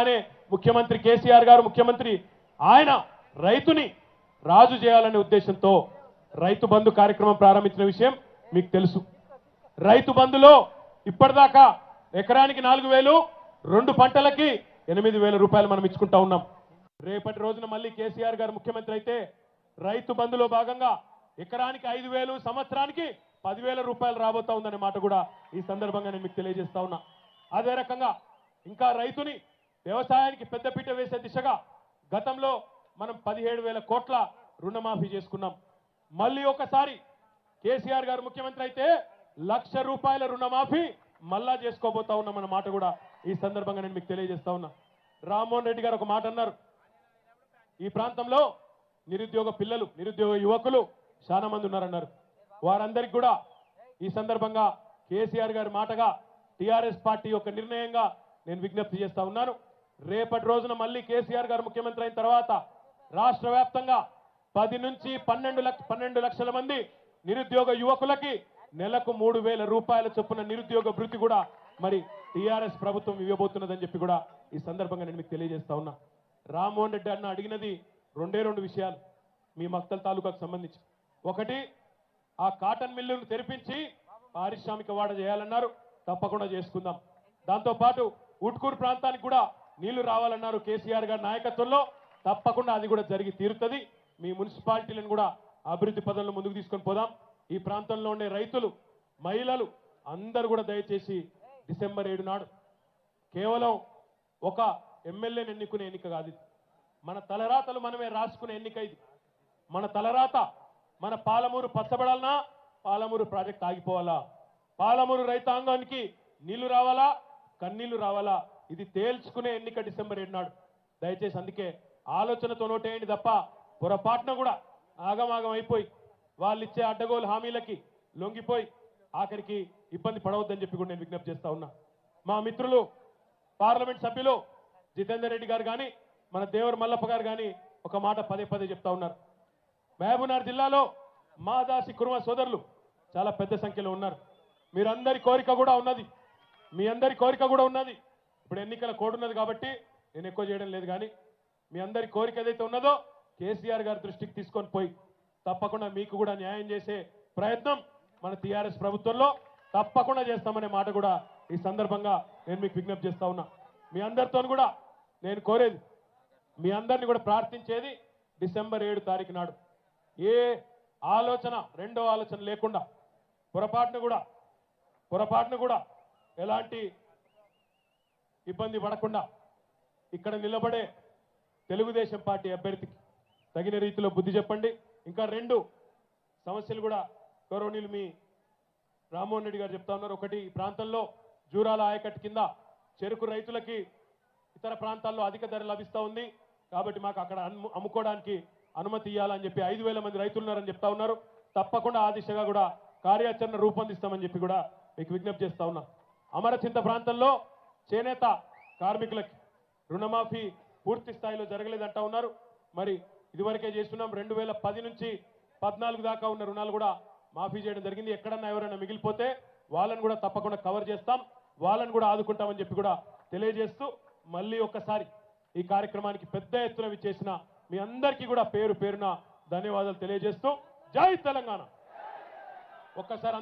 అనే ముఖ్యమంత్రి కేసీఆర్ గారు ముఖ్యమంత్రి ఆయన రైతుని రాజు చేయాలనే ఉద్దేశంతో రైతు బంధు కార్యక్రమం ప్రారంభించిన విషయం మీకు తెలుసు. రైతు బంధులో ఇప్పటిదాకా ఎకరానికి నాలుగు వేలు రెండు పంటలకి ఎనిమిది వేల రూపాయలు మనం ఇచ్చుకుంటా ఉన్నాం. రేపటి రోజున మళ్ళీ కేసీఆర్ గారు ముఖ్యమంత్రి అయితే రైతు బంధులో భాగంగా ఎకరానికి ఐదు వేలు సంవత్సరానికి పదివేల రూపాయలు రాబోతా ఉందనే మాట కూడా ఈ సందర్భంగా నేను మీకు తెలియజేస్తా ఉన్నా. అదే రకంగా ఇంకా రైతుని వ్యవసాయానికి పెద్దపీట వేసే దిశగా గతంలో మనం పదిహేడు వేల కోట్ల రుణమాఫీ చేసుకున్నాం. మళ్ళీ ఒకసారి కేసీఆర్ గారు ముఖ్యమంత్రి అయితే లక్ష రూపాయల రుణమాఫీ మళ్ళా చేసుకోబోతా ఉన్నామన్న మాట కూడా ఈ సందర్భంగా నేను మీకు తెలియజేస్తా ఉన్నా. రామ్మోహన్ రెడ్డి గారు ఒక మాట అన్నారు. ఈ ప్రాంతంలో నిరుద్యోగ పిల్లలు నిరుద్యోగ యువకులు చాలా మంది ఉన్నారన్నారు. వారందరికి కూడా ఈ సందర్భంగా కేసీఆర్ గారి మాటగా టిఆర్ఎస్ పార్టీ యొక్క నిర్ణయంగా నేను విజ్ఞప్తి చేస్తా ఉన్నాను. రేపటి రోజున మళ్ళీ కేసీఆర్ గారు ముఖ్యమంత్రి అయిన తర్వాత రాష్ట్ర వ్యాప్తంగా పది నుంచి పన్నెండు లక్ష పన్నెండు లక్షల మంది నిరుద్యోగ యువకులకి నెలకు మూడు వేల రూపాయల చొప్పున నిరుద్యోగ భృతి కూడా మరి టీఆర్ఎస్ ప్రభుత్వం ఇవ్వబోతున్నదని చెప్పి కూడా ఈ సందర్భంగా నేను మీకు తెలియజేస్తా ఉన్నా. రామ్మోహన్ రెడ్డి అన్న అడిగినది రెండే రెండు విషయాలు మీ మక్తల్ తాలూకాకు సంబంధించి. ఒకటి ఆ కాటన్ మిల్లును తెరిపించి పారిశ్రామిక వాడ చేయాలన్నారు తప్పకుండా చేసుకుందాం. దాంతోపాటు ఉట్కూరు ప్రాంతానికి కూడా నీళ్ళు రావాలన్నారు కేసీఆర్ గారి నాయకత్వంలో. తప్పకుండా అది కూడా జరిగి తీరుతుంది. మీ మున్సిపాలిటీలను కూడా అభివృద్ధి పదంలో ముందుకు తీసుకొని పోదాం. ఈ ప్రాంతంలో ఉండే రైతులు మహిళలు అందరూ కూడా దయచేసి డిసెంబర్ ఏడు నాడు కేవలం ఒక ఎమ్మెల్యేని ఎన్నుకునే ఎన్నిక కాదు మన తలరాతలు మనమే రాసుకునే ఎన్నిక ఇది. మన తలరాత మన పాలమూరు పచ్చబడాలనా? పాలమూరు ప్రాజెక్ట్ ఆగిపోవాలా? పాలమూరు రైతాంగానికి నీళ్ళు రావాలా? కన్నీళ్ళు రావాలా? ఇది తేల్చుకునే ఎన్నిక డిసెంబర్ ఏడు నాడు దయచేసి అందుకే ఆలోచనతో నోటేయండి తప్ప పొరపాటున కూడా ఆగమాగం అయిపోయి వాళ్ళు ఇచ్చే అడ్డగోలు హామీలకి లొంగిపోయి ఆఖరికి ఇబ్బంది పడవద్దని చెప్పి కూడా నేను విజ్ఞప్తి చేస్తా ఉన్నా. మా మిత్రులు పార్లమెంట్ సభ్యులు జితేందర్ రెడ్డి గారు కానీ మన దేవర్ మల్లప్ప గారు కానీ ఒక మాట పదే పదే చెప్తా ఉన్నారు. మహబూబ్నగర్ జిల్లాలో మాదాసి కుర్మ సోదరులు చాలా పెద్ద సంఖ్యలో ఉన్నారు. మీరందరి కోరిక కూడా ఉన్నది. మీ అందరి కోరిక కూడా ఉన్నది. ఇప్పుడు ఎన్నికల కోడ్ ఉన్నది కాబట్టి నేను ఎక్కువ చేయడం లేదు కానీ మీ అందరి కోరిక ఏదైతే ఉన్నదో కేసీఆర్ గారి దృష్టికి తీసుకొని పోయి తప్పకుండా మీకు కూడా న్యాయం చేసే ప్రయత్నం మన టీఆర్ఎస్ ప్రభుత్వంలో తప్పకుండా చేస్తామనే మాట కూడా ఈ సందర్భంగా నేను మీకు విజ్ఞప్తి చేస్తా ఉన్నా. మీ అందరితో కూడా నేను కోరేది మీ అందరిని కూడా ప్రార్థించేది డిసెంబర్ ఏడు తారీఖు నాడు. ఏ ఆలోచన రెండో ఆలోచన లేకుండా పొరపాటును కూడా పొరపాటును కూడా ఎలాంటి ఇబ్బంది పడకుండా ఇక్కడ నిలబడే తెలుగుదేశం పార్టీ అభ్యర్థికి తగిన రీతిలో బుద్ధి చెప్పండి. ఇంకా రెండు సమస్యలు కూడా గౌరవనీయులు మీ రామ్మోహన్ రెడ్డి గారు చెప్తా ఉన్నారు. ఒకటి ఈ ప్రాంతంలో జూరాల ఆయకట్టు కింద చెరుకు రైతులకి ఇతర ప్రాంతాల్లో అధిక ధర లభిస్తూ ఉంది. కాబట్టి మాకు అక్కడ అమ్ముకోవడానికి అనుమతి ఇవ్వాలని చెప్పి ఐదు వేల మంది రైతులు ఉన్నారని చెప్తా ఉన్నారు. తప్పకుండా ఆ దిశగా కూడా కార్యాచరణ రూపొందిస్తామని చెప్పి కూడా మీకు విజ్ఞప్తి చేస్తా ఉన్నా. అమరచింత ప్రాంతంలో చేనేత కార్మికులకి రుణమాఫీ పూర్తి స్థాయిలో జరగలేదంటా ఉన్నారు. మరి ఇదివరకే చేస్తున్నాం. రెండు వేల పది నుంచి పద్నాలుగు దాకా ఉన్న రుణాలు కూడా మాఫీ చేయడం జరిగింది. ఎక్కడన్నా ఎవరైనా మిగిలిపోతే వాళ్ళని కూడా తప్పకుండా కవర్ చేస్తాం. వాళ్ళని కూడా ఆదుకుంటామని చెప్పి కూడా తెలియజేస్తూ మళ్ళీ ఒక్కసారి ఈ కార్యక్రమానికి పెద్ద ఎత్తున విచ్చేసిన మీ అందరికీ కూడా పేరు పేరున ధన్యవాదాలు తెలియజేస్తూ జై తెలంగాణ. ఒక్కసారి